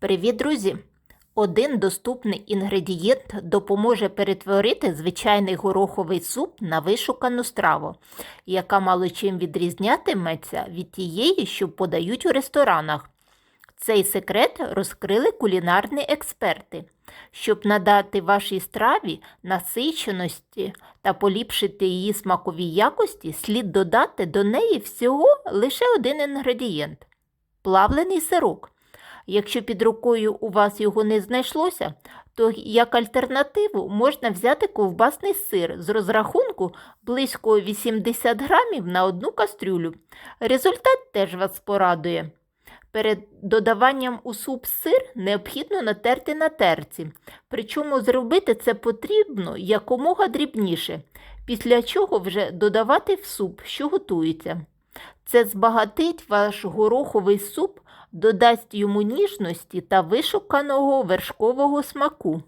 Привіт, друзі! Один доступний інгредієнт допоможе перетворити звичайний гороховий суп на вишукану страву, яка мало чим відрізнятиметься від тієї, що подають у ресторанах. Цей секрет розкрили кулінарні експерти. Щоб надати вашій страві насиченості та поліпшити її смакові якості, слід додати до неї всього лише один інгредієнт плавлений сирок. Якщо під рукою у вас його не знайшлося, то як альтернативу можна взяти ковбасний сир з розрахунку близько 80 грамів на одну кастрюлю. Результат теж вас порадує. Перед додаванням у суп сир необхідно натерти на терці, причому зробити це потрібно якомога дрібніше, після чого вже додавати в суп, що готується. Це збагатить ваш гороховий суп, додасть йому ніжності та вишуканого вершкового смаку.